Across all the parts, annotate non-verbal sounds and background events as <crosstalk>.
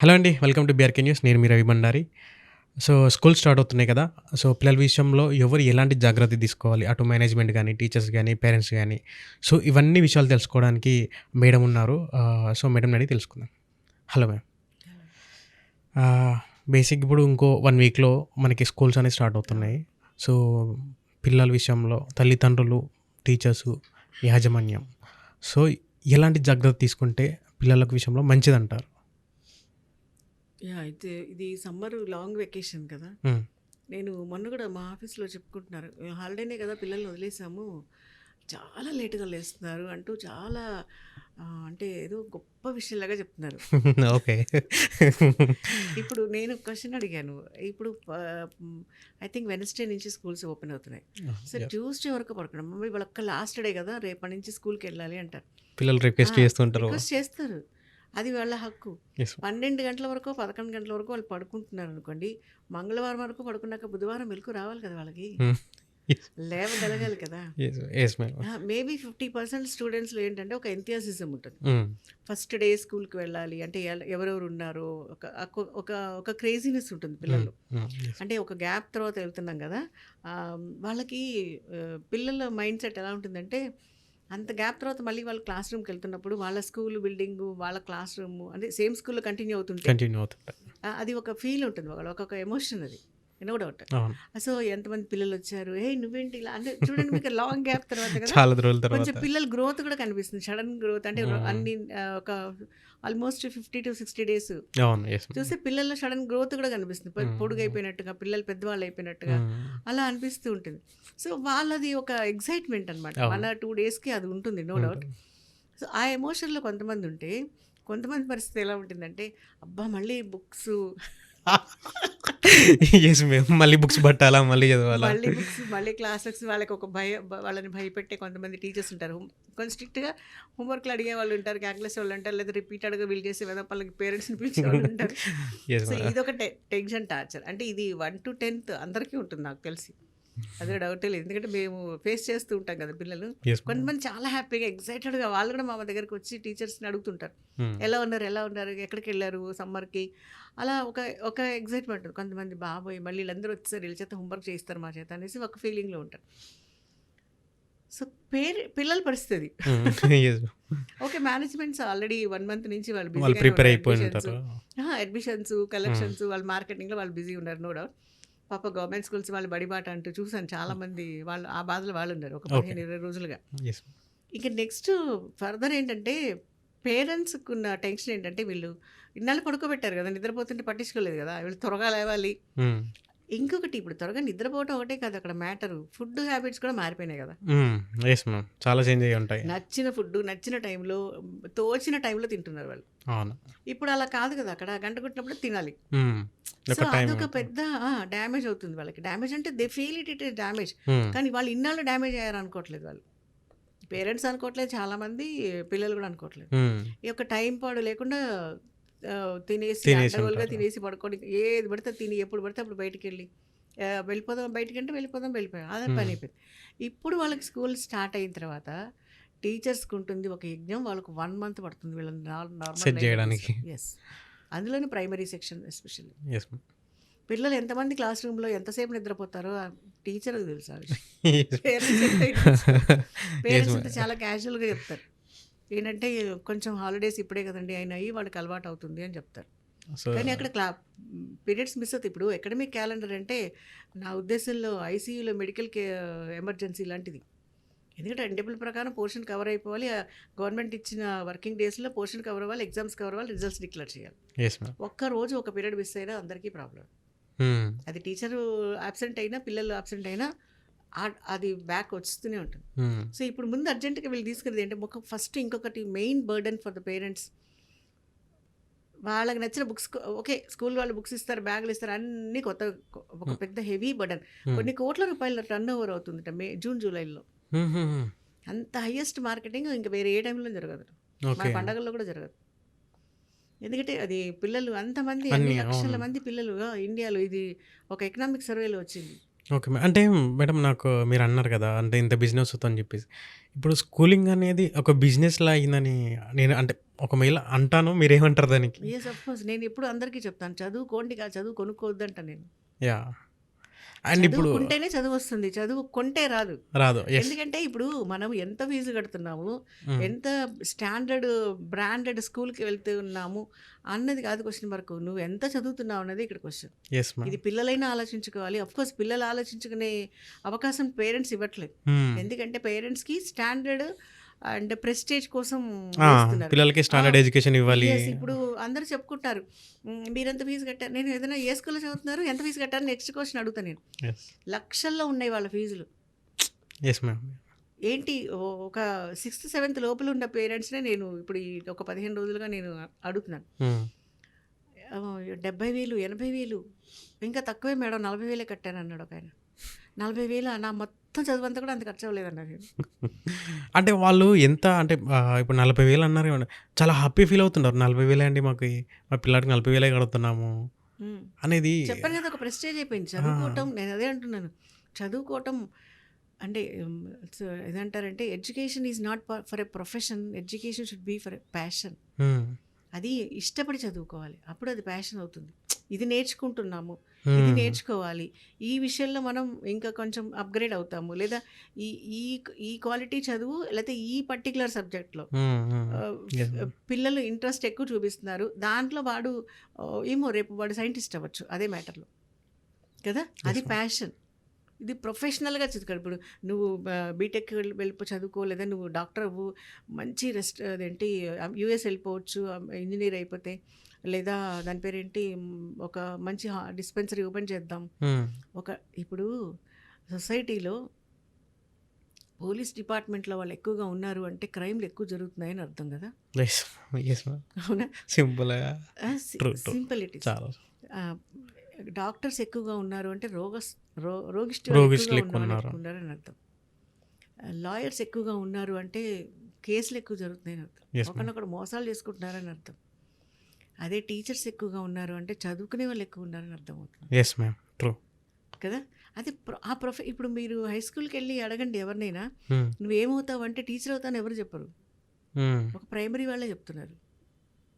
Hello అండి. Welcome to BRK news. నేను మీ రవి సో, స్కూల్ స్టార్ట్ అవుతున్నాయి కదా! సో, పిల్లల విషయంలో ఎవరు ఎలాంటి జాగ్రత్త తీసుకోవాలి? అటు మేనేజ్‌మెంట్ కానీ టీచర్స్ కానీ పేరెంట్స్ కానీ సో, ఇవన్నీ విషయాలు తెలుసుకోవడానికి మేడం ఉన్నారు. సో, మేడం అడిగి తెలుసుకుందాం. Hello ma'am. బేసిక్ ఇప్పుడు ఇంకో వన్ వీక్‌లో మనకి స్కూల్స్ అనేవి స్టార్ట్ అవుతున్నాయి. సో, పిల్లల విషయంలో తల్లిదండ్రులు, టీచర్స్ యాజమాన్యం. సో, ఎలాంటి జాగ్రత్త తీసుకుంటే పిల్లలకు విషయంలో మంచిదంటారు? యాహ్! అయితే ఇది సమ్మర్ లాంగ్ వెకేషన్ కదా! నేను మొన్న గూడా మా ఆఫీస్‌లో చెప్పుకుంటున్నారు. హాలిడేనే కదా! పిల్లల్ని వదిలేసాము. చాలా లేట్‌గా లేస్తున్నారు అంటూ చాలా అంటే ఏదో గొప్ప విషయంలాగా చెప్తున్నారు. <laughs> ఓకే. ఇప్పుడు నేను క్వెషన్ అడిగాను. ఇప్పుడు ఐ థింక్ వెడ్నెస్‌డే నుంచి స్కూల్స్ ఓపెన్ అవుతున్నాయి. So, yeah! ట్యూస్‌డే వరకు పడుకోవడం. మమ్మీ ఇవాళ ఒక్క లాస్ట్ డే కదా! రేపటి నుంచి స్కూల్‌కెళ్ళాలి అంటారు. పిల్లలు! రిక్వెస్ట్ చేస్తూ ఉంటారు. రిక్వెస్ట్ చేస్తారు. అది వాళ్ళ హక్కు. 12 గంటల వరకో, 11 గంటల వరకో వాళ్ళు పడుకుంటున్నారనుకోండి. మంగళవారం వరకు పడుకున్నాక బుధవారం మెలుకువ రావాలి కదా వాళ్ళకి. యెస్. లేవగలగాలి కదా! మేబీ 50% స్టూడెంట్స్‌లో ఏంటంటే ఒక ఎంథూసియాసిజం ఉంటుంది. ఫస్ట్ డే స్కూల్‌కి వెళ్ళాలి అంటే ఎవరెవరు ఉన్నారో ఒక ఒక ఒక క్రేజీనెస్ ఉంటుంది. పిల్లల్లో. హ్మ్. యెస్. అంటే ఒక గ్యాప్ తర్వాత వెళ్తున్నాం కదా! వాళ్ళకి పిల్లల మైండ్ సెట్ ఎలా ఉంటుందంటే అంత గ్యాప్ తర్వాత మళ్ళీ వాళ్ళు క్లాస్ రూమ్‌కెళ్తున్నప్పుడు వాళ్ళ స్కూల్ బిల్డింగు, వాళ్ళ క్లాస్ రూము అంటే సేమ్ స్కూల్‌లో కంటిన్యూ అవుతుంటే కంటిన్యూ అవుతుంటాయి. అది ఒక ఫీల్ ఉంటుంది. వాళ్ళ ఒకొక్క ఎమోషన్ అది. No doubt. సో, ఎంతమంది పిల్లలొచ్చారు. "ఏయ్! నువ్వేంటి ఇలా" అంటే చూడండి మీకు లాంగ్ గ్యాప్ తర్వాత కదా! కొంచెం. పిల్లల గ్రోత్ కూడా కనిపిస్తుంది. సడెన్ గ్రోత్ అంటే హ్మ్. అన్ని ఒక ఆల్మోస్ట్ 50-60 డేస్ అవును. యెస్. చూస్తే పిల్లల్లో సడెన్ గ్రోత్ కూడా కనిపిస్తుంది. హ్మ్. పొడుగైపోయినట్టుగా, పిల్లలు పెద్దవాళ్ళు అయిపోయినట్టుగా హ్మ్. అలా అనిపిస్తూ ఉంటుంది. సో, వాళ్ళది ఒక ఎక్సైట్‌మెంట్ అనమాట. అవును. 1 ఆర్ 2 డేస్‌కి అది ఉంటుంది. No doubt. సో, ఆ ఎమోషన్‌లో కొంతమంది ఉంటే, కొంతమంది పరిస్థితి ఎలా ఉంటుందంటే, అబ్బా! మళ్ళీ బుక్సు యెస్ మ్యామ్. మళ్ళీ బుక్స్ పట్టాలా? మళ్ళీ చదవాలా? మళ్ళీ బుక్స్, మళ్ళీ క్లాసెస్ వాళ్ళకి ఒక భయ వాళ్ళని భయపెట్టే కొంతమంది టీచర్స్ ఉంటారు. కొంచెం స్ట్రిక్ట్‌గా హోంవర్క్‌లు అడిగే వాళ్ళు ఉంటారు. క్యాల్కులస్ వాళ్ళు అంటారు. లేదా రిపీటెడ్‌గా వీళ్ళు చేసే వెధవపనులకి పేరెంట్స్‌ని పిలిచే వాళ్ళు ఉంటారు. సో. ఇదొక టె టెన్షన్ టార్చర్. అంటే ఇది 1-10థ్ అందరికీ ఉంటుంది నాకు తెలిసి. అందులో డౌటే లేదు. ఎందుకంటే మేము ఫేస్ చేస్తూ ఉంటాం కదా పిల్లలు. కొంతమంది చాలా హ్యాపీగా, ఎక్సైటెడ్‌గా వాళ్ళు కూడా మా దగ్గరికి వచ్చి టీచర్స్‌ని అడుగుతుంటారు. హ్మ్. ఎలా ఉన్నారు? ఎలా ఉన్నారు? ఎక్కడికెళ్ళారు సమ్మర్‌కి? అలా ఒక ఒక ఉంటుంది. కొంతమంది బాబోయ్! మళ్ళీ వీళ్ళందరూ వచ్చేసారు. వీళ్ళ చేత హోంవర్క్ చేయిస్తారు మా చేత అనేసి ఒక ఫీలింగ్‌లో ఉంటారు. సో, పేరె పిల్లల పరిస్థితి. ఓకే. మేనేజ్మెంట్స్ ఆల్రెడీ 1 మంత్ నుంచి వాళ్ళు ప్రిపేర్. అయిపోయి అడ్మిషన్స్. కలెక్షన్స్ వాళ్ళు మార్కెటింగ్‌లో వాళ్ళు బిజీ ఉన్నారు. No doubt. పాప గవర్నమెంట్ స్కూల్స్ వాళ్ళు బడిబాట అంటూ చూసాను చాలామంది వాళ్ళు ఆ బాధలో వాళ్ళున్నారు. ఒక ఓకే. 15, 20 రోజులుగా. ఇక నెక్స్ట్ ఫర్దర్ ఏంటంటే పేరెంట్స్‌కున్న టెన్షన్ ఏంటంటే వీళ్ళు ఇన్నాళ్ళు పడుకోబెట్టారు కదా! నిద్రపోతుంటే పట్టించుకోలేదు కదా! వీళ్ళు త్వరగా లేవాలి. ఇంకొకటి ఇప్పుడు త్వరగా నిద్రపోవటం ఒకటే కాదు అక్కడ మ్యాటరు. ఫుడ్ హ్యాబిట్స్ కూడా మారిపోయినాయి కదా! చాలా చేంజ్ అయ్యి ఉంటాయి. నచ్చిన ఫుడ్డు, నచ్చిన టైంలో, తోచిన టైంలో తింటున్నారు వాళ్ళు. ఇప్పుడు అలా కాదు కదా! అక్కడ గంట కొట్టినప్పుడు తినాలి. సో, అదొక. పెద్ద! డ్యామేజ్ అవుతుంది వాళ్ళకి. డ్యామేజ్ అంటే they feel it it damage. కానీ వాళ్ళు ఇన్నాళ్ళు డ్యామేజ్ అయ్యారు అనుకోవట్లేదు వాళ్ళు. పేరెంట్స్ అనుకోవట్లేదు చాలామంది, పిల్లలు కూడా అనుకోవట్లేదు. ఈ యొక్క టైం పాడు లేకుండా తినేసి తినేసి అడ్డగోలుగా. తినేసి పడుకొని ఏది పడితే తిని ఎప్పుడు పడితే అప్పుడు బయటికెళ్ళి ఆహ్, వెళ్ళిపోదాం బయటికంటే వెళ్ళిపోదాం వెళ్ళిపోయాం. అదే పని. అయిపోయింది. ఇప్పుడు వాళ్ళకి స్కూల్ స్టార్ట్ అయిన తర్వాత టీచర్స్‌కి ఉంటుంది ఒక యజ్ఞం వాళ్ళకి 1 మంత్ పడుతుంది వీళ్ళని నార్ నార్మల్ చేయడానికి. యెస్. అందులోను ప్రైమరీ సెక్షన్ ఎస్పెషల్లీ. పిల్లలు ఎంతమంది క్లాస్ రూమ్‌లో ఎంతసేపు నిద్రపోతారో టీచర్‌కి తెలుసు. Parents <laughs> parents. <laughs> చాలా క్యాజువల్‌గా చెప్తారు. ఏంటంటే కొంచెం హాలిడేస్ ఇప్పుడే కదండీ అయినాయి వాళ్ళకి అలవాటు అవుతుంది అని చెప్తారు. కానీ అక్కడ క్లా పీరియడ్స్ మిస్ అవుతాయి. ఇప్పుడు అకాడమిక్ క్యాలెండర్ అంటే నా ఉద్దేశంలో ఐసీయూలో మెడికల్ కే ఎమర్జెన్సీ లాంటిది. ఎందుకంటే టేబుల్ ప్రకారం పోర్షన్ కవర్ అయిపోవాలి. గవర్నమెంట్ ఇచ్చిన వర్కింగ్ డేస్‌లో పోర్షన్ కవర్ అవ్వాలి, ఎగ్జామ్స్ కవర్ అవ్వాలి, రిజల్ట్స్ డిక్లేర్ చేయాలి. ఒక్క రోజు ఒక పీరియడ్ మిస్ అయినా అందరికీ ప్రాబ్లమ్. హ్మ్. అది టీచరు అబ్సెంట్ అయినా, పిల్లలు అబ్సెంట్ అయినా అది బ్యాక్ వస్తూనే ఉంటుంది. సో, ఇప్పుడు ముందు అర్జెంట్‌గా వీళ్ళు తీసుకునేది ఏంటి ఒక ఫస్ట్ ఇంకొకటి main burden for the parents. వాళ్ళకి నచ్చిన బుక్స్ ఓకే. స్కూల్ వాళ్ళు బుక్స్ ఇస్తారు, బ్యాగులు ఇస్తారు అన్నీ కొత్త ఒక. పెద్ద హెవీ బర్డెన్. కొన్ని కోట్ల రూపాయల టర్న్ ఓవర్ అవుతుందట మే జూన్, జూలైలో. అంత హైయెస్ట్ మార్కెటింగ్ ఇంక వేరే ఏ టైంలో జరగదు. మన. పండగల్లో కూడా జరగదు. ఎందుకంటే అది పిల్లలు అంతమంది అన్నీ లక్షల. మంది పిల్లలు! ఇండియాలో ఇది ఒక ఎకనామిక్ సర్వేలో వచ్చింది. ఓకే. మే అంటే మేడం నాకు మీరన్నారు కదా! అంటే ఇంత బిజినెస్ అవుతదని చెప్పేసి. ఇప్పుడు స్కూలింగ్ అనేది ఒక బిజినెస్‌లా అయిందని నేను అంటే ఒకవేళ అంటాను మీరేమంటారు దానికి? Yes of course. నేను ఎప్పుడు అందరికీ చెప్తాను. చదువుకోండి కాదు చదువు కొనుక్కోవద్దంట నేను. యాహ్! అండ్ ఇప్పుడు చదువుకుంటేనే చదువొస్తుంది. చదువు కొంటే రాదు. రాదు. ఎందుకంటే ఇప్పుడు మనం ఎంత ఫీజు కడుతున్నాము, హ్మ్. ఎంత స్టాండర్డ్ బ్రాండెడ్ స్కూల్‌కి వెళ్తున్నాము అన్నది కాదు క్వెషన్ మార్క్. నువ్వు ఎంత చదువుతున్నావు అన్నది ఇక్కడ మ్యామ్. ఇది పిల్లలైనా ఆలోచించుకోవాలి. ఆఫ్ కోర్స్ పిల్లలు ఆలోచించుకునే అవకాశం పేరెంట్స్ ఇవ్వట్లేదు. హ్మ్. ఎందుకంటే పేరెంట్స్‌కి స్టాండర్డ్ అండ్ ప్రెస్టేజ్ కోసం. పిల్లలకి స్టాండర్డ్! ఎడ్యుకేషన్ ఇవ్వాలి. ఇప్పుడు అందరూ చెప్పుకుంటారు. హ్మ్. మీరెంత ఫీజు కట్టారు? నేను ఏదైనా ఏ స్కూల్‌లో చదువుతున్నారు? ఎంత ఫీజు కట్టారు? నెక్స్ట్ క్వెషన్ అడుగుతా నేను. లక్షల్లో ఉన్నాయి వాళ్ళ ఫీజులు. మ్యామ్. ఏంటి ఒక సిక్స్త్, సెవెంత్ లోపల ఉన్న పేరెంట్స్‌నే నేను ఇప్పుడు ఒక 15 రోజులుగా నేను అడుగుతున్నాను. హ్మ్. ఆహ్, 70,000, 80,000 ఇంకా తక్కువే మేడం 40,000 కట్టానన్నాడు ఒకాయన. 40,000 నా మొత్తం చదువంతా కూడా అంత ఖర్చు అవ్వలేదన్నా నేను. అంటే వాళ్ళు ఎంత అంటే ఇప్పుడు 40,000 అన్నారు ఏమన్నా చాలా హ్యాపీ ఫీల్ అవుతున్నారు. 40,000 అండి మాకు మా పిల్లాడికి 40,000 కడుతున్నాము హ్మ్. అనేది చెప్పాను కదా! ఒక ప్రెస్టేజ్ అయిపోయింది. చదువుకోవటం నేను అదే అంటున్నాను. చదువుకోవటం అంటే ఏదంటారంటే education is not for a profession. Education should be for a passion. అది ఇష్టపడి చదువుకోవాలి. అప్పుడు అది ప్యాషన్ అవుతుంది. ఇది నేర్చుకుంటున్నాము. ఇది. నేర్చుకోవాలి. ఈ విషయంలో మనం ఇంకా కొంచెం అప్‌గ్రేడ్ అవుతాము. లేదా ఈ ఈ ఈ క్వాలిటీ చదువు లేతే ఈ పర్టిక్యులర్ సబ్జెక్ట్‌లో. పిల్లలు ఇంట్రెస్ట్ ఎక్కువ చూపిస్తున్నారు. దాంట్లో వాడు ఏమో రేపు వాడు సైంటిస్ట్ అవ్వచ్చు. అదే మ్యాటర్‌లో. కదా! అది. ప్యాషన్. ఇది ప్రొఫెషనల్‌గా చదువుకోవాలి. ఇప్పుడు నువ్వు బీటెక్ వెళ్ వెళ్ళిపో చదువుకో లేదా నువ్వు డాక్టర్ అవ్వు. మంచి రెస్ట్ అదేంటి యూఎస్ వెళ్ళిపోవచ్చు. ఇంజినీర్ అయిపోతే. లేదా దాని పేరేంటి ఒక మంచి డిస్పెన్సరీ ఓపెన్ చేద్దాం. ఒక ఇప్పుడు సొసైటీలో పోలీస్ డిపార్ట్మెంట్‌లో వాళ్ళు ఎక్కువగా ఉన్నారు అంటే క్రైమ్‌లు ఎక్కువ జరుగుతున్నాయని అర్థం కదా! అవునా? Simple it. చాలా. ఆహ్, డాక్టర్స్ ఎక్కువగా ఉన్నారు అంటే రోగస్ రో రోగిష్టి వాళ్ళు రోగిష్టులు ఎక్కువగా ఎక్కువ ఉన్నవాళ్ళు ఉన్నారు. ఎక్కువ ఉన్నారని అర్థం. లాయర్స్ ఎక్కువగా ఉన్నారు అంటే కేసులు ఎక్కువ జరుగుతున్నాయని అర్థం. ఒకరినొకడు మోసాలు చేసుకుంటున్నారని అర్థం. అదే టీచర్స్ ఎక్కువగా ఉన్నారు అంటే చదువుకునే వాళ్ళు ఎక్కువ ఉన్నారని అర్థమవుతుంది. Yes ma'am. ట్రూ. కదా! అది ప్రొ ఆ ప్రొఫె ఇప్పుడు మీరు హై స్కూల్‌కెళ్ళి అడగండి ఎవరినైనా హ్మ్. నువ్వేమవుతావు అంటే టీచర్ అవుతావని ఎవరు చెప్పరు. హ్మ్. ఒక ప్రైమరీ వాళ్ళే చెప్తున్నారు.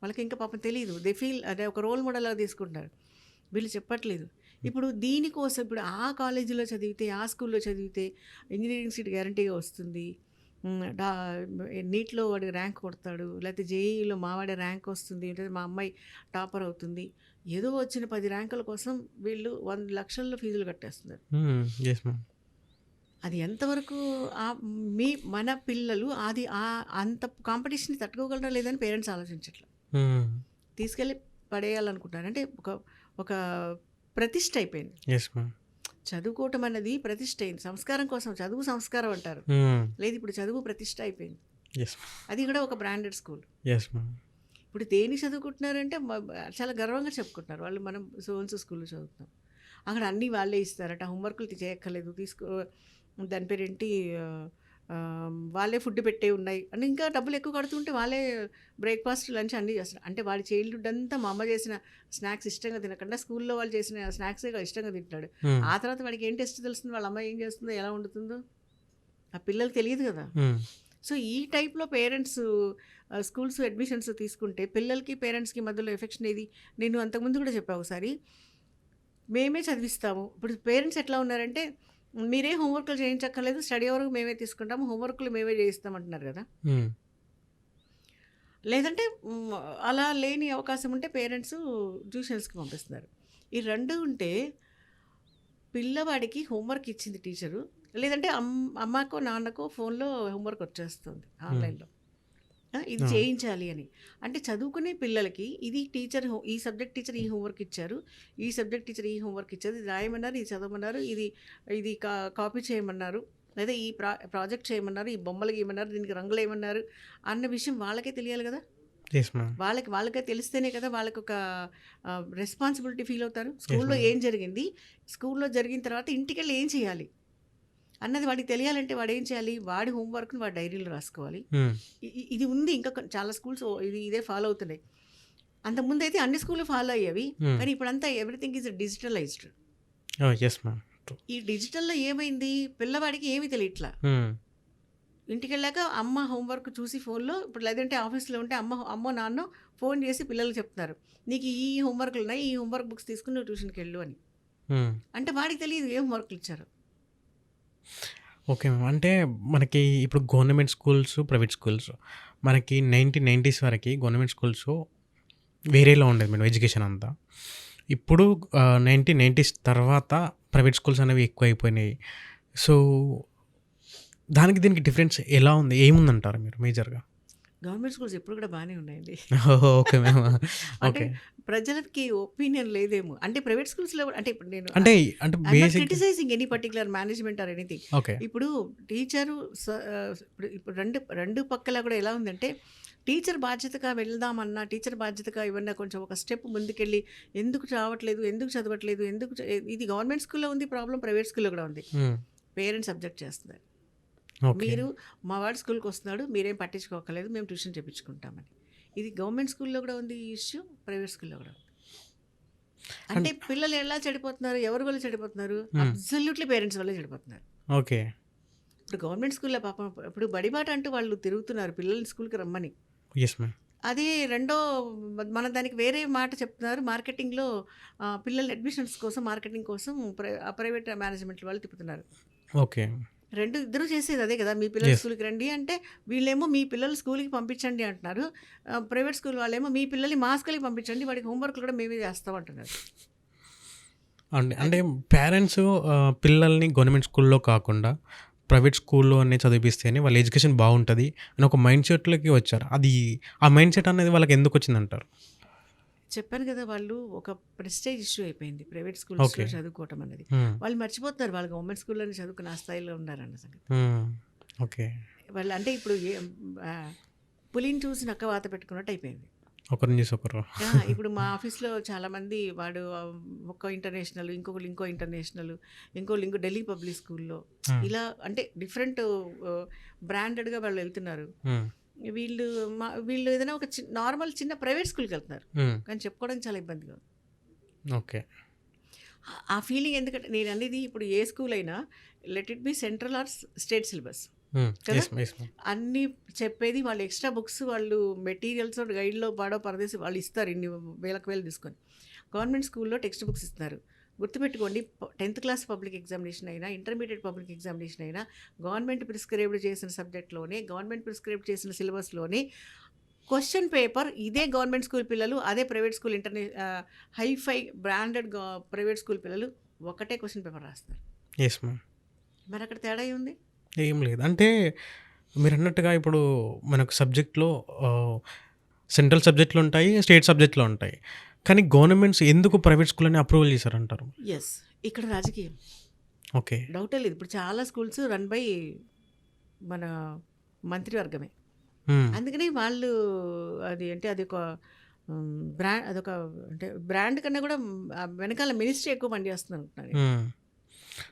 వాళ్ళకి ఇంకా పాపం తెలీదు. దే ఫీల్ అదే ఒక రోల్ మోడల్‌లాగా తీసుకుంటున్నారు. వీళ్ళు చెప్పట్లేదు. ఇప్పుడు దీనికోసం ఇప్పుడు ఆ కాలేజీలో చదివితే, ఆ స్కూల్‌లో చదివితే ఇంజినీరింగ్ సీట్ గ్యారంటీగా వస్తుంది. నీట్‌లో వాడు ర్యాంక్ కొడతాడు. లేకపోతే జేఈఈలో మా వాడి ర్యాంక్ వస్తుంది. లేదా మా అమ్మాయి టాపర్ అవుతుంది. ఏదో వచ్చిన 10 ర్యాంకుల కోసం వీళ్ళు 100 లక్షల్లో ఫీజులు కట్టేస్తున్నారు. అది ఎంతవరకు మీ మన పిల్లలు అది అంత కాంపిటీషన్‌ని తట్టుకోగలరా లేదని పేరెంట్స్ ఆలోచించట్ల. తీసుకెళ్ళి పడేయాలనుకుంటున్నారు. అంటే ఒక ఒక ప్రతిష్ట అయిపోయింది. చదువుకోవటం అన్నది ప్రతిష్ట అయింది. సంస్కారం కోసం చదువు సంస్కారం అంటారు. లేదు ఇప్పుడు చదువు ప్రతిష్ట అయిపోయింది. అది కూడా ఒక బ్రాండెడ్ స్కూల్. ఇప్పుడు దేనికి చదువుకుంటున్నారంటే చాలా గర్వంగా చెప్పుకుంటున్నారు. వాళ్ళు మనం సో అండ్ సో స్కూల్‌లో చదువుతున్నాం. అక్కడ అన్నీ వాళ్ళే ఇస్తారట. హోంవర్క్‌లు చేయక్కర్లేదు. తీసుకో దాని పేరేంటి వాళ్ళే ఫుడ్ పెట్టేవి ఉన్నాయి. అని ఇంకా డబ్బులు ఎక్కువ కడుతుంటే వాళ్ళే బ్రేక్‌ఫాస్ట్, లంచ్ అన్నీ చేస్తారు. అంటే వాడి చైల్డ్‌హుడ్ అంతా మా అమ్మ చేసిన స్నాక్స్ ఇష్టంగా తినకుండా స్కూల్‌లో వాళ్ళు చేసిన స్నాక్సే ఇష్టంగా. హ్మ్. ఆ తర్వాత వాడికి ఏం టేస్ట్ తెలుస్తుంది? వాళ్ళ అమ్మ ఏం చేస్తుందో, ఎలా వండుతుందో? ఆ పిల్లలకి తెలియదు కదా! సో ఈ టైప్‌లో పేరెంట్స్ స్కూల్స్ అడ్మిషన్స్ తీసుకుంటే పిల్లలకి, పేరెంట్స్‌కి మధ్యలో ఎఫెక్షన్ ఏది? నేను అంతకుముందు కూడా చెప్పా ఒకసారి. మేమే చదివిస్తాము. ఇప్పుడు పేరెంట్స్ ఎట్లా ఉన్నారంటే మీరే హోంవర్క్‌లు చేయించక్కర్లేదు. స్టడీ వరకు మేమే తీసుకుంటాము. హోంవర్క్‌లు మేమే చేయిస్తాం అంటున్నారు కదా! లేదంటే అలా లేని అవకాశం ఉంటే పేరెంట్స్ ట్యూషన్స్‌కి పంపిస్తున్నారు. ఈ 2 ఉంటే పిల్లవాడికి హోంవర్క్ ఇచ్చింది టీచరు. లేదంటే అమ్ అమ్మకో, నాన్నకో ఫోన్‌లో హోంవర్క్ వచ్చేస్తుంది. ఆన్‌లైన్‌లో. ఇది! చేయించాలి అని. అంటే చదువుకునే పిల్లలకి ఇది టీచర్ ఈ సబ్జెక్ట్ టీచర్ ఈ హోంవర్క్ ఇచ్చారు. ఈ సబ్జెక్ట్ టీచర్ ఈ హోంవర్క్ ఇచ్చారు. ఇది రాయమన్నారు, ఇది చదవమన్నారు, ఇది ఇది కా కాపీ చేయమన్నారు. లేదా ఈ ప్రా ప్రాజెక్ట్ చేయమన్నారు, ఈ బొమ్మలు గీయమన్నారు, దీనికి రంగులేయమన్నారు అన్న విషయం వాళ్ళకే తెలియాలి కదా! వాళ్ళకి వాళ్ళకే తెలిస్తేనే కదా వాళ్ళకొక ఆహ్, రెస్పాన్సిబిలిటీ ఫీల్ అవుతారు. స్కూల్‌లో. ఏం జరిగింది? స్కూల్‌లో జరిగిన తర్వాత ఇంటికెళ్ళి ఏం చేయాలి? అన్నది వాడికి తెలియాలంటే వాడేం చేయాలి? వాడి హోంవర్క్‌ని వాడి డైరీలో రాసుకోవాలి. ఇది ఉంది ఇంకా చాలా స్కూల్స్ ఇది ఇదే ఫాలో అవుతున్నాయి. అంతకుముందైతే అన్ని స్కూల్‌లు ఫాలో అయ్యేవి. కానీ ఇప్పుడంతా ఎవ్రీథింగ్ ఈజ్ డిజిటలైజ్డ్. ఈ డిజిటల్‌లో ఏమైంది? పిల్లవాడికి ఏమీ తెలియట్లా. హ్మ్. ఇంటికెళ్ళాక అమ్మ హోంవర్క్ చూసి ఫోన్‌లో ఇప్పుడు లేదంటే ఆఫీస్‌లో ఉంటే అమ్మ అమ్మో, నాన్నో ఫోన్ చేసి పిల్లలకి చెప్తున్నారు. "నీకు ఈ హోంవర్క్‌లు ఉన్నాయి. ఈ హోంవర్క్ బుక్స్ తీసుకొని నువ్వు ట్యూషన్‌కెళ్ళు" అని. అంటే వాడికి తెలీదు ఏ హోంవర్క్‌లు ఇచ్చారో. Okay ma'am. అంటే మనకి ఇప్పుడు గవర్నమెంట్ స్కూల్స్, ప్రైవేట్ స్కూల్స్ మనకి నైంటీ నైంటీస్ వరకు గవర్నమెంట్ స్కూల్స్ వేరేలా ఉండేది మేడం ఎడ్యుకేషన్ అంతా. ఇప్పుడు నైన్టీన్ నైంటీస్ తర్వాత ప్రైవేట్ స్కూల్స్ అనేవి ఎక్కువైపోయినాయి. సో, దానికి దీనికి డిఫరెన్స్ ఎలా ఉంది? ఏముందంటారు మీరు మేజర్‌గా? గవర్నమెంట్ స్కూల్స్ ఎప్పుడు కూడా బానే ఉన్నాయండి. Okay ma'am. <laughs> అంటే. ప్రజలకి ఒపీనియన్ లేదేమో. అంటే ప్రైవేట్ స్కూల్స్‌లో అంటే ఇప్పుడు నేను అంటే అంటే criticizing any particular management or anything. ఇప్పుడు టీచరు ఇప్పుడు రెండు రెండు పక్కల కూడా ఎలా ఉందంటే టీచర్ బాధ్యతగా వెళ్దామన్నా, టీచర్ బాధ్యతగా ఏమన్నా కొంచెం ఒక స్టెప్ ముందుకెళ్ళి ఎందుకు రావట్లేదు? ఎందుకు చదవట్లేదు? ఎందుకు ఇది గవర్నమెంట్ స్కూల్‌లో ఉంది ప్రాబ్లమ్. ప్రైవేట్ స్కూల్‌లో కూడా ఉంది. పేరెంట్స్ అబ్జెక్ట్ చేస్తున్నారు. మీరు మా వాడు స్కూల్‌కి వస్తున్నాడు. మీరేం పట్టించుకోక్కర్లేదు. మేము ట్యూషన్ చెప్పించుకుంటామని. ఇది గవర్నమెంట్ స్కూల్‌లో కూడా ఉంది ఈ ఇష్యూ. ప్రైవేట్ స్కూల్‌లో కూడా ఉంది. అంటే పిల్లలు ఎలా చెడిపోతున్నారు? ఎవరి వల్ల చెడిపోతున్నారు? అబ్సల్యూట్‌లీ పేరెంట్స్ వల్లే చెడిపోతున్నారు. ఓకే. ఇప్పుడు గవర్నమెంట్ స్కూల్‌లో పాపం ఇప్పుడు బడిబాట అంటూ వాళ్ళు తిరుగుతున్నారు పిల్లల్ని స్కూల్‌కి రమ్మని. అదే రెండో మన దానికి వేరే మాట చెప్తున్నారు. మార్కెటింగ్‌లో పిల్లల అడ్మిషన్స్ కోసం మార్కెటింగ్ కోసం ప్రై ప్రైవేట్ మేనేజ్మెంట్ వాళ్ళు తిప్పుతున్నారు. ఓకే. రెండు ఇద్దరు చేసేది అదే కదా! మీ పిల్లలు. స్కూల్‌కి రండి అంటే వీళ్ళేమో మీ పిల్లలు స్కూల్‌కి పంపించండి అంటున్నారు. ప్రైవేట్ స్కూల్ వాళ్ళేమో మీ పిల్లల్ని మా స్కూల్‌కి పంపించండి. వాడికి హోంవర్క్‌లు కూడా మేమే చేస్తాం అంటున్నారు. అండి. అంటే పేరెంట్స్ పిల్లల్ని గవర్నమెంట్ స్కూల్‌లో కాకుండా ప్రైవేట్ స్కూల్‌లోనే చదివిపిస్తేనే వాళ్ళ ఎడ్యుకేషన్ బావుంటది అని ఒక మైండ్ సెట్‌లోకి వచ్చారు. అది ఆ మైండ్ సెట్ అనేది వాళ్ళకి ఎందుకొచ్చిందంటారు? చెప్పాను కదా! వాళ్ళు ఒక ప్రెస్టేజ్ ఇష్యూ అయిపోయింది. ప్రైవేట్ స్కూల్స్‌లో. చదువుకోవటం అనేది. హ్మ్. వాళ్ళు మర్చిపోతున్నారు వాళ్ళు గవర్నమెంట్ స్కూల్‌లోనే చదువుకుని ఆ స్థాయిలో ఉన్నారన్న సంగతి. ఓకే. వాళ్ళు అంటే ఇప్పుడు పులిని చూసి నక్క వాత పెట్టుకున్నట్టు అయిపోయింది. ఒకరిని చూసి ఒకరు. ఇప్పుడు మా ఆఫీస్‌లో చాలామంది వాడు ఒక ఇంటర్నేషనల్, ఇంకొకళ్ళు ఇంకో ఇంటర్నేషనల్, ఇంకోళ్ళు ఇంకో ఢిల్లీ పబ్లిక్ స్కూల్‌లో. ఇలా అంటే డిఫరెంట్ బ్రాండెడ్‌గా వాళ్ళు వెళ్తున్నారు. వీళ్ళు మా వీళ్ళు ఏదైనా ఒక నార్మల్ చిన్న ప్రైవేట్ స్కూల్‌కి వెళ్తున్నారు. కానీ చెప్పుకోవడానికి చాలా ఇబ్బందిగా ఉంది. ఓకే. ఆ- ఫీలింగ్ ఎందుకంటే నేను అనేది ఇప్పుడు ఏ స్కూల్ అయినా let it be central or state syllabus. కదా! అన్నీ చెప్పేది వాళ్ళు ఎక్స్ట్రా బుక్స్ వాళ్ళు మెటీరియల్స్ గైడ్‌లో పాడో పరదేసి వాళ్ళు ఇస్తారు ఇన్ని వేలకు వేలు తీసుకొని. గవర్నమెంట్ స్కూల్‌లో టెక్స్ట్ బుక్స్ ఇస్తున్నారు. గుర్తుపెట్టుకోండి 10థ్ క్లాస్ పబ్లిక్ ఎగ్జామినేషన్ అయినా, ఇంటర్మీడియేట్ పబ్లిక్ ఎగ్జామినేషన్ అయినా గవర్నమెంట్ ప్రిస్క్రైబ్డ్ చేసిన సబ్జెక్ట్‌లోనే, గవర్నమెంట్ ప్రిస్క్రైబ్ చేసిన సిలబస్‌లోనే క్వెషన్ పేపర్ ఇదే గవర్నమెంట్ స్కూల్ పిల్లలు, అదే private school ఇంటర్నే hi fi branded private school పిల్లలు ఒకటే క్వెషన్ పేపర్ రాస్తారు. Yes ma'am. మరి అక్కడ తేడా ఏముంది? ఏం లేదు. అంటే మీరన్నట్టుగా ఇప్పుడు మనకు సబ్జెక్ట్‌లో సెంట్రల్ సబ్జెక్ట్‌లు ఉంటాయి. స్టేట్ సబ్జెక్ట్‌లు ఉంటాయి. కానీ గవర్నమెంట్స్ ఎందుకు ప్రైవేట్ స్కూల్‌లని అప్రూవల్ చేశారంటారు? యెస్. ఇక్కడ రాజకీయం. ఓకే. డౌటే లేదు. ఇప్పుడు చాలా స్కూల్స్ రన్ బై మన మంత్రివర్గమే. అందుకని వాళ్ళు అది అంటే అదొక హ్మ్, బ్రా అదొక అంటే బ్రాండ్ కన్నా కూడా వెనకాల మినిస్ట్రీ ఎక్కువ పనిచేస్తుంది అనుకుంటున్నాను నేను. హ్మ్.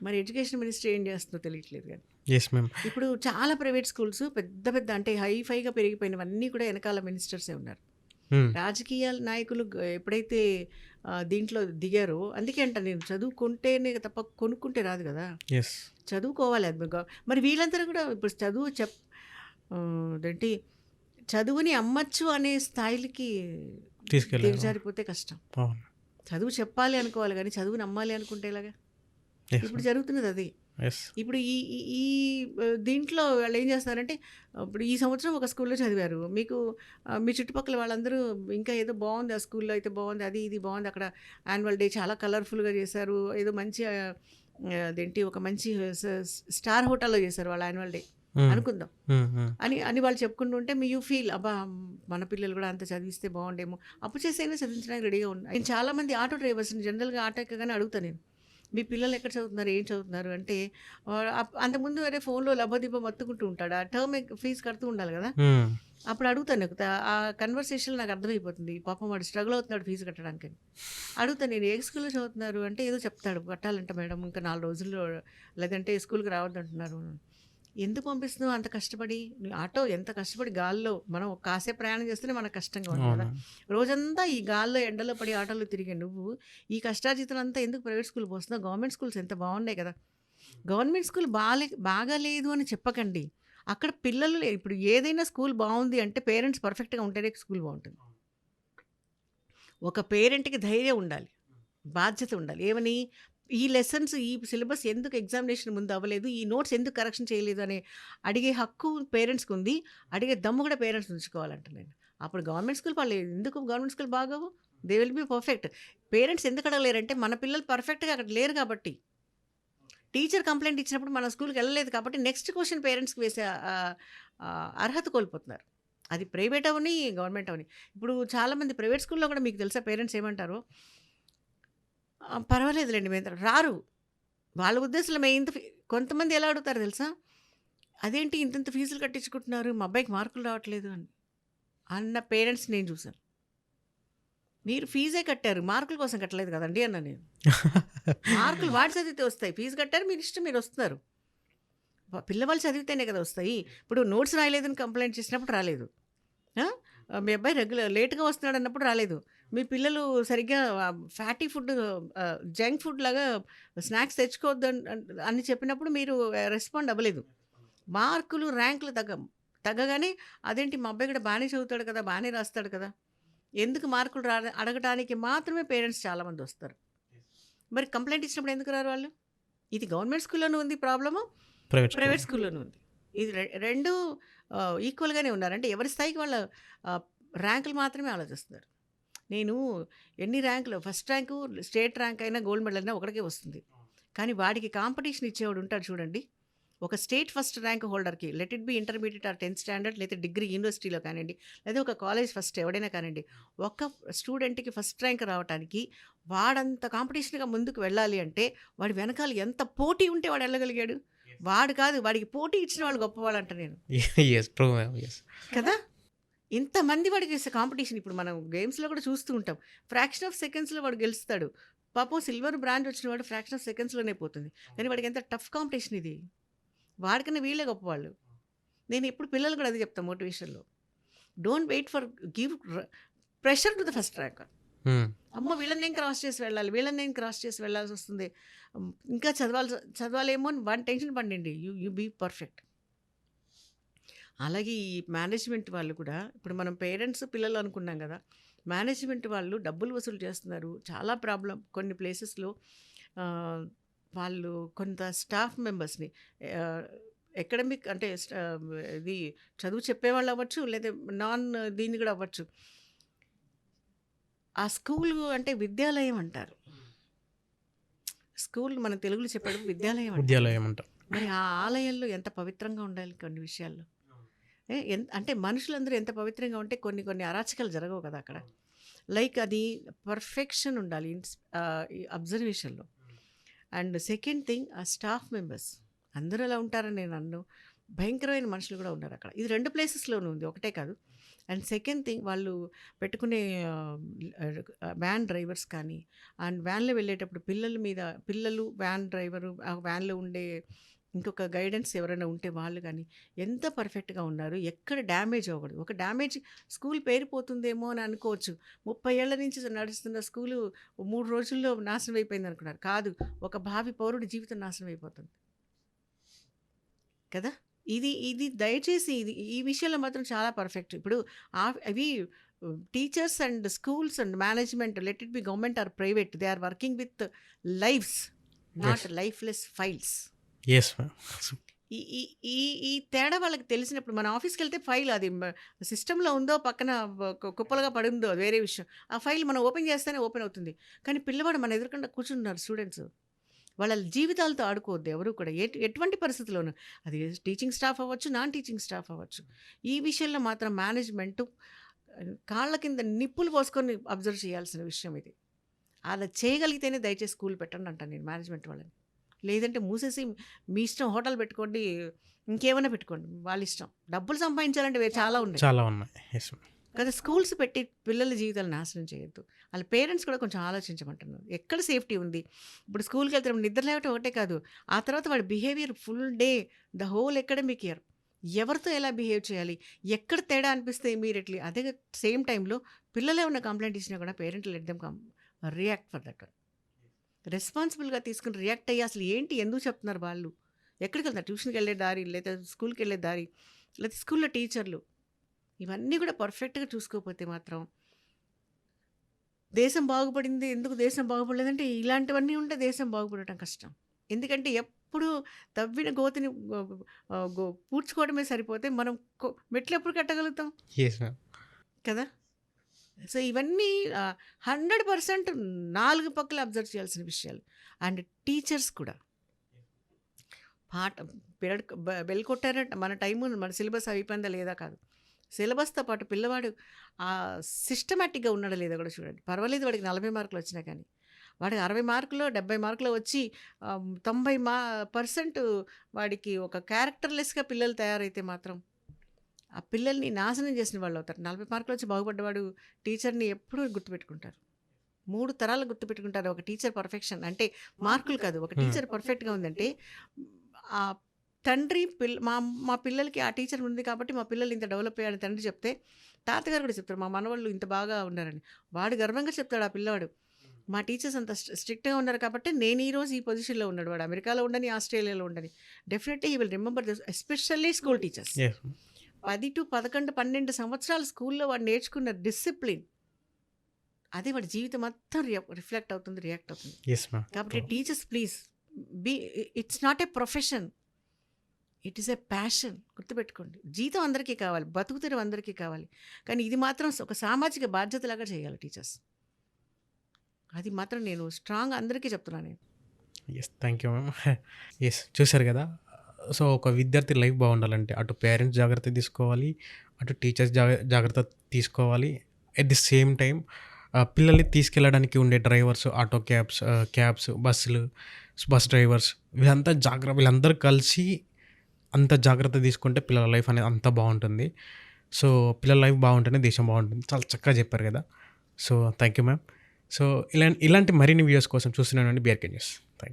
మరి ఎడ్యుకేషన్ మినిస్ట్రీ ఏం చేస్తుందో తెలియట్లేదు గానీ. Yes ma'am. ఇప్పుడు చాలా ప్రైవేట్ స్కూల్స్ పెద్ద పెద్ద అంటే హైఫైగా పెరిగిపోయినవన్నీ కూడా వెనకాల మినిస్టర్సే ఉన్నారు. రాజకీయ నాయకులు ఎప్పుడైతే దీంట్లో దిగారో అందుకే అంట నేను చదువుకుంటేనే తప్ప కొనుక్కుంటే రాదు కదా! చదువుకోవాలి అది మరి వీళ్ళందరూ కూడా ఇప్పుడు చదువు చెప్ అదేంటి చదువుని అమ్మచ్చు అనే స్థాయిలకి తీసుకెళ్ళారు. దిగజారిపోతే కష్టం. చదువు చెప్పాలి అనుకోవాలి కానీ చదువుని అమ్మాలి అనుకుంటే? యెస్ ఇప్పుడు. జరుగుతున్నది అది. ఇప్పుడు ఈ ఈ దీంట్లో వాళ్ళు ఏం చేస్తున్నారంటే ఇప్పుడు ఈ సంవత్సరం ఒక స్కూల్‌లో చదివారు. మీకు మీ చుట్టుపక్కల వాళ్ళందరూ ఇంకా ఏదో బావుంది ఆ స్కూల్‌లో అయితే బావుంది. అది ఇది బావుంది. అక్కడ యాన్యువల్ డే చాలా కలర్‌ఫుల్‌గా చేశారు. ఏదో మంచి అదేంటి ఒక మంచి స్టార్ హోటల్‌లో చేశారు వాళ్ళ యాన్యువల్ డే. అనుకుందాం. అని అని వాళ్ళు చెప్పుకుంటుంటే మీ యూ ఫీల్ అబ్బా! మన పిల్లలు కూడా అంత చదివిస్తే బావుండేమో. అప్పు చేసైనా చదివించడానికి రెడీగా ఉన్నా. నేను చాలామంది ఆటో డ్రైవర్స్‌ని జనరల్‌గా ఆటో ఎక్కగానే అడుగుతా నేను. మీ పిల్లలు ఎక్కడ చదువుతున్నారు? ఏం చదువుతున్నారు? అంటే అంతకుముందు వేరే ఫోన్‌లో లబోదిబో మొత్తుకుంటూ ఉంటాడు. ఆ టర్మ్ ఫీజ్ కడుతూ ఉండాలి కదా! అప్పుడు అడుగుతాను. ఆ కన్వర్సేషన్‌లో నాకు అర్థమైపోతుంది. పాపం వాడు స్ట్రగుల్ అవుతున్నాడు ఫీజు కట్టడానికని. అడుగుతాను నేను ఏ స్కూల్‌లో చదువుతున్నారు? అంటే ఏదో చెప్తాడు. కట్టాలంట మేడం ఇంకా 4 రోజుల్లో లేదంటే స్కూల్‌కి రావద్దంటున్నారు. ఎందుకు పంపిస్తున్నావు అంత కష్టపడి? ఆటో ఎంత కష్టపడి గాల్లో మనం కాసేపు ప్రయాణం చేస్తేనే మనకు కష్టంగా ఉంది కదా! రోజంతా ఈ గాల్లో ఎండలో పడి ఆటోలో తిరిగే నువ్వు ఈ కష్టార్జితంతా ఎందుకు ప్రైవేట్ స్కూల్ పోస్తున్నావు? గవర్నమెంట్ స్కూల్స్ ఎంత బావున్నాయి కదా! గవర్నమెంట్ స్కూల్ బాలే బాగా లేదు అని చెప్పకండి. అక్కడ పిల్లలు ఇప్పుడు ఏదైనా స్కూల్ బాగుంది అంటే పేరెంట్స్ పర్ఫెక్ట్గా ఉంటేనే స్కూల్ బాగుంటుంది ఒక పేరెంట్కి ధైర్యం ఉండాలి బాధ్యత ఉండాలి ఏమని ఈ లెసన్స్ ఈ సిలబస్ ఎందుకు ఎగ్జామినేషన్ ముందు అవ్వలేదు? ఈ నోట్స్ ఎందుకు కరెక్షన్ చేయలేదు? అని అడిగే హక్కు పేరెంట్స్కి ఉంది. అడిగే దమ్ము కూడా పేరెంట్స్ ఉంచుకోవాలంట నేను. అప్పుడు గవర్నమెంట్ స్కూల్ వాళ్ళు ఎందుకు government school బాగోవు? They will be perfect. Parents ఎందుకు అడగలేరంటే మన పిల్లలు పర్ఫెక్ట్గా అక్కడ లేరు కాబట్టి. టీచర్ కంప్లైంట్ ఇచ్చినప్పుడు మన స్కూల్కి వెళ్ళలేదు కాబట్టి నెక్స్ట్ క్వశ్చన్ పేరెంట్స్కి వేసే అర్హత కోల్పోతున్నారు. అది ప్రైవేట్ అవని గవర్నమెంట్ అవని. ఇప్పుడు చాలామంది ప్రైవేట్ స్కూల్లో కూడా మీకు తెలుసా పేరెంట్స్ ఏమంటారు? పర్వాలేదులేండి మేము రారు. వాళ్ళ ఉద్దేశంలో మేము ఇంత ఫీ- కొంతమంది ఎలా అడుగుతారు తెలుసా? అదేంటి ఇంతంత ఫీజులు కట్టించుకుంటున్నారు? మా అబ్బాయికి మార్కులు రావట్లేదు అని. అన్న పేరెంట్స్ నేను చూశాను. మీరు ఫీజే కట్టారు. మార్కుల కోసం కట్టలేదు కదండి అన్న నేను. మార్కులు వాడి చదివితే వస్తాయి. ఫీజు కట్టారు. మీరు ఇష్టం మీరు వస్తున్నారు. పిల్లవాళ్ళు చదివితేనే కదా వస్తాయి. ఇప్పుడు నోట్స్ రాయలేదని కంప్లైంట్ చేసినప్పుడు రాలేదు. మీ అబ్బాయి రెగ్యులర్ లేట్గా వస్తున్నాడు అన్నప్పుడు రాలేదు. మీ పిల్లలు సరిగ్గా ఫ్యాటీ ఫుడ్ జంక్ ఫుడ్ లాగా స్నాక్స్ తెచ్చుకోవద్దు అన్- చెప్పినప్పుడు మీరు రెస్పాండ్ అవ్వలేదు. మార్కులు ర్యాంకులు తగ్గ తగ్గగానే అదేంటి మా అబ్బాయి కూడా బాగానే చదువుతాడు కదా బాగానే రాస్తాడు కదా ఎందుకు మార్కులు రా అడగటానికి మాత్రమే పేరెంట్స్ చాలామంది వస్తారు. మరి కంప్లైంట్ ఇచ్చినప్పుడు ఎందుకు రారు వాళ్ళు? ఇది గవర్నమెంట్ స్కూల్లోనూ ఉంది ప్రాబ్లము ప్రైవేట్ ప్రైవేట్ స్కూల్లోనూ ఉంది. ఇది రెండు ఈక్వల్గానే ఉన్నారు అంటే ఎవరి స్థాయికి వాళ్ళ ర్యాంకులు మాత్రమే ఆలోచిస్తున్నారు నేను ఎన్ని ర్యాంకులు ఫస్ట్ ర్యాంకు స్టేట్ ర్యాంక్ అయినా గోల్డ్ మెడల్ అయినా ఒకటికే వస్తుంది. కానీ వాడికి కాంపిటీషన్ ఇచ్చేవాడు ఉంటాడు చూడండి. ఒక state first rank హోల్డర్కి let it be intermediate or tenth standard లేదా డిగ్రీ యూనివర్సిటీలో కానివ్వండి లేదా ఒక కాలేజ్ ఫస్ట్ ఎవడైనా కానివ్వండి ఒక స్టూడెంట్కి ఫస్ట్ ర్యాంక్ రావడానికి వాడంత కాంపిటీషన్గా ముందుకు వెళ్ళాలి అంటే వాడి వెనకాల ఎంత పోటీ ఉంటే వాడు వెళ్ళగలిగాడు. వాడు కాదు వాడికి పోటీ ఇచ్చిన వాళ్ళు గొప్పవాళ్ళు అంట నేను <laughs> కదా? ఇంతమంది వాడికి కాంపిటీషన్ ఇప్పుడు మనం గేమ్స్లో కూడా చూస్తూ ఉంటాం. ఫ్రాక్షన్ ఆఫ్ సెకండ్స్లో వాడు గెలుస్తాడు. పాపం సిల్వర్ బ్రాంచ్ వచ్చిన వాడు ఫ్రాక్షన్ ఆఫ్ సెకండ్స్లోనే పోతుంది. కానీ వాడికి ఎంత టఫ్ కాంపిటీషన్ ఇది? వాడికన్నా వీళ్ళే గొప్పవాళ్ళు. నేను ఎప్పుడు పిల్లలు కూడా అది చెప్తాను మోటివేషన్లో. Don't wait for give pressure to the first rank అమ్మ వీళ్ళని నేను క్రాస్ చేసి వెళ్ళాలి వీళ్ళని నేను క్రాస్ చేసి వెళ్ళాల్సి వస్తుంది. ఇంకా చదవాలి చదవాలేమో అని వన్ టెన్షన్ పండండి యూ యూ బీ పర్ఫెక్ట్. అలాగే ఈ మేనేజ్మెంట్ వాళ్ళు కూడా ఇప్పుడు మనం పేరెంట్స్ పిల్లలు అనుకున్నాం కదా మేనేజ్మెంట్ వాళ్ళు డబ్బులు వసూలు చేస్తున్నారు. చాలా ప్రాబ్లం. కొన్ని ప్లేసెస్లో వాళ్ళు కొంత స్టాఫ్ మెంబర్స్ని ఎకడమిక్ అంటే ఇది చదువు చెప్పేవాళ్ళు అవ్వచ్చు లేదా నాన్ దీన్ని కూడా అవ్వచ్చు. ఆ స్కూల్ అంటే విద్యాలయం అంటారు. స్కూల్ మన తెలుగులో చెప్పడం విద్యాలయం అంటారు. విద్యాలయం అంట మరి ఆ ఆలయంలో ఎంత పవిత్రంగా ఉండాలి కొన్ని విషయాల్లో? అంటే మనుషులందరూ ఎంత పవిత్రంగా ఉంటే కొన్ని కొన్ని అరాచకాలు జరగవు కదా అక్కడ. లైక్ అది పర్ఫెక్షన్ ఉండాలి అబ్జర్వేషన్లో. అండ్ సెకండ్ థింగ్ ఆ స్టాఫ్ మెంబర్స్. అందరూ అలా ఉంటారని నేను అన్ను. భయంకరమైన మనుషులు కూడా ఉన్నారు అక్కడ. ఇది రెండు ప్లేసెస్లోనూ ఉంది ఒకటే కాదు. అండ్ సెకండ్ థింగ్ వాళ్ళు పెట్టుకునే వ్యాన్ డ్రైవర్స్ కానీ అండ్ వ్యాన్లో వెళ్ళేటప్పుడు పిల్లల మీద పిల్లలు వ్యాన్ డ్రైవరు వ్యాన్లో ఉండే ఇంకొక గైడెన్స్ ఎవరైనా ఉంటే వాళ్ళు కానీ ఎంత పర్ఫెక్ట్గా ఉన్నారు ఎక్కడ డ్యామేజ్ అవ్వకూడదు. ఒక డ్యామేజ్ స్కూల్ పేరిపోతుందేమో అని అనుకోవచ్చు. ముప్పై ఏళ్ళ నుంచి నడుస్తున్న స్కూలు మూడు రోజుల్లో నాశనం అయిపోయింది అనుకున్నారు. కాదు ఒక భావి పౌరుడి జీవితం నాశనం అయిపోతుంది. కదా? ఇది ఇది దయచేసి ఇది ఈ విషయంలో మాత్రం చాలా పర్ఫెక్ట్. ఇప్పుడు అవి teachers and schools and management let it be government or private they are working with lifes not lifeless files. Yes ఈ ఈ ఈ ఈ తేడా వాళ్ళకి తెలిసినప్పుడు మన ఆఫీస్కి వెళ్తే ఫైల్ అది సిస్టంలో ఉందో పక్కన కుప్పలుగా పడిందో అది వేరే విషయం. ఆ ఫైల్ మనం ఓపెన్ చేస్తేనే ఓపెన్ అవుతుంది. కానీ పిల్లవాడు మన ఎదురుకుండా కూర్చున్నారు స్టూడెంట్స్. వాళ్ళ జీవితాలతో ఆడుకోవద్దు ఎవరు కూడా. ఎటువంటి పరిస్థితుల్లోనూ. అది టీచింగ్ స్టాఫ్ అవ్వచ్చు నాన్ టీచింగ్ స్టాఫ్ అవ్వచ్చు. ఈ విషయంలో మాత్రం మేనేజ్మెంట్ కాళ్ళ కింద నిప్పులు పోసుకొని అబ్జర్వ్ చేయాల్సిన విషయం ఇది. అలా చేయగలిగితేనే దయచేసి స్కూల్ పెట్టండి అంటాను నేను మేనేజ్మెంట్ వాళ్ళని. లేదంటే మూసేసి మీ ఇష్టం హోటల్ పెట్టుకోండి ఇంకేమైనా పెట్టుకోండి వాళ్ళ ఇష్టం. డబ్బులు సంపాదించాలంటే చాలా ఉన్నాయి. చాలా ఉన్నాయి. కదా స్కూల్స్ పెట్టి పిల్లల జీవితాలు నాశనం చేయొద్దు. వాళ్ళ పేరెంట్స్ కూడా కొంచెం ఆలోచించమంటున్నారు. ఎక్కడ సేఫ్టీ ఉంది? ఇప్పుడు స్కూల్కి వెళ్తే నిద్ర లేవటం ఒకటే కాదు. ఆ తర్వాత వాడి behaviour full day the whole academic year ఎవరితో ఎలా బిహేవ్ చేయాలి? ఎక్కడ తేడా అనిపిస్తే ఇమీడియట్లీ? అదే సేమ్ టైంలో పిల్లలు ఏమైనా కంప్లైంట్ ఇచ్చినా కూడా parent let them come react for that రెస్పాన్సిబుల్గా తీసుకుని రియాక్ట్ అయ్యి అసలు ఏంటి? ఎందుకు చెప్తున్నారు వాళ్ళు? ఎక్కడికి వెళ్తారు ట్యూషన్కి వెళ్ళే దారి లేదా స్కూల్కి వెళ్ళే దారి లేదా స్కూల్లో టీచర్లు ఇవన్నీ కూడా పర్ఫెక్ట్గా చూసుకోకపోతే మాత్రం దేశం బాగుపడింది. ఎందుకు దేశం బాగుపడలేదంటే ఇలాంటివన్నీ ఉంటే దేశం బాగుపడటం కష్టం. ఎందుకంటే ఎప్పుడు తవ్విన గోతిని పూడ్చుకోవడమే సరిపోతే మనం మెట్లు ఎప్పుడు కట్టగలుగుతాం? కదా? సో ఇవన్నీ హండ్రెడ్ పర్సెంట్ నాలుగు పక్కల అబ్జర్వ్ చేయాల్సిన విషయాలు. అండ్ టీచర్స్ కూడా. పాట పిరడ్ బెల్ కొట్టారంటే. మన టైము మన సిలబస్ అయిపోయిందా లేదా కాదు. సిలబస్తో పాటు పిల్లవాడు సిస్టమేటిక్గా ఉన్నాడా లేదా కూడా చూడండి. పర్వాలేదు వాడికి నలభై మార్కులు వచ్చినా కానీ. వాడికి అరవై మార్కులు డెబ్బై మార్కులు వచ్చి తొంభై మా పర్సెంట్ వాడికి ఒక క్యారెక్టర్లెస్గా పిల్లలు తయారైతే మాత్రం ఆ పిల్లల్ని నాశనం చేసిన వాళ్ళు అవుతారు. నలభై మార్కులు వచ్చి బాగుపడ్డవాడు టీచర్ని ఎప్పుడూ గుర్తుపెట్టుకుంటారు. మూడు తరాలు గుర్తుపెట్టుకుంటారు. ఒక టీచర్ పర్ఫెక్షన్ అంటే మార్కులు కాదు. ఒక. టీచర్ పర్ఫెక్ట్గా ఉందంటే ఆ తండ్రి పిల్ల మా మా పిల్లలకి ఆ టీచర్ ఉంది కాబట్టి మా పిల్లలు ఇంత డెవలప్ అయ్యారని తండ్రి చెప్తే తాతగారు కూడా చెప్తారు మా మనవాళ్ళు ఇంత బాగా ఉన్నారని. వాడు గర్వంగా చెప్తాడు ఆ పిల్లవాడు. మా టీచర్స్ అంత స్ట్రిక్ట్గా ఉన్నారు కాబట్టి నేను ఈ రోజు ఈ పొజిషన్లో ఉన్నాడు వాడు. అమెరికాలో ఉండని ఆస్ట్రేలియాలో ఉండని. Definitely he will remember this especially school teachers పది టు పదకొండు పన్నెండు సంవత్సరాలు స్కూల్లో వాడు నేర్చుకున్న డిసిప్లిన్. అది వాడి జీవితం మొత్తం రిఫ్లెక్ట్ అవుతుంది రియాక్ట్ అవుతుంది. కాబట్టి teachers please be it's not a profession. It is a passion. గుర్తుపెట్టుకోండి. జీతం అందరికీ కావాలి బతుకుతెరువు అందరికీ కావాలి. కానీ ఇది మాత్రం ఒక సామాజిక బాధ్యతలాగా చేయాలి టీచర్స్. అది మాత్రం నేను స్ట్రాంగ్ అందరికీ చెప్తున్నాను నేను. Yes thank you ma'am yes చూశారు కదా? సో ఒక విద్యార్థి లైఫ్ బాగుండాలంటే అటు పేరెంట్స్ జాగ్రత్త తీసుకోవాలి అటు టీచర్స్ జాగ్ర జాగ్రత్త తీసుకోవాలి. ఎట్ ది సేమ్ టైం పిల్లల్ని తీసుకెళ్ళడానికి ఉండే డ్రైవర్స్ ఆటో క్యాబ్స్ క్యాబ్స్ బస్సులు బస్ డ్రైవర్స్ వీళ్ళంతా జాగ్రత్త వీళ్ళందరూ కలిసి అంత జాగ్రత్త తీసుకుంటే పిల్లల లైఫ్ అనేది అంత బాగుంటుంది. సో పిల్లల లైఫ్ బాగుంటేనే దేశం బాగుంటుంది. చాలా చక్కగా చెప్పారు కదా. So thank you ma'am. So ఇలాంటి ఇలాంటి మరిన్ని వీడియోస్ కోసం చూస్తున్నానండి బిఆర్కే న్యూస్. థ్యాంక్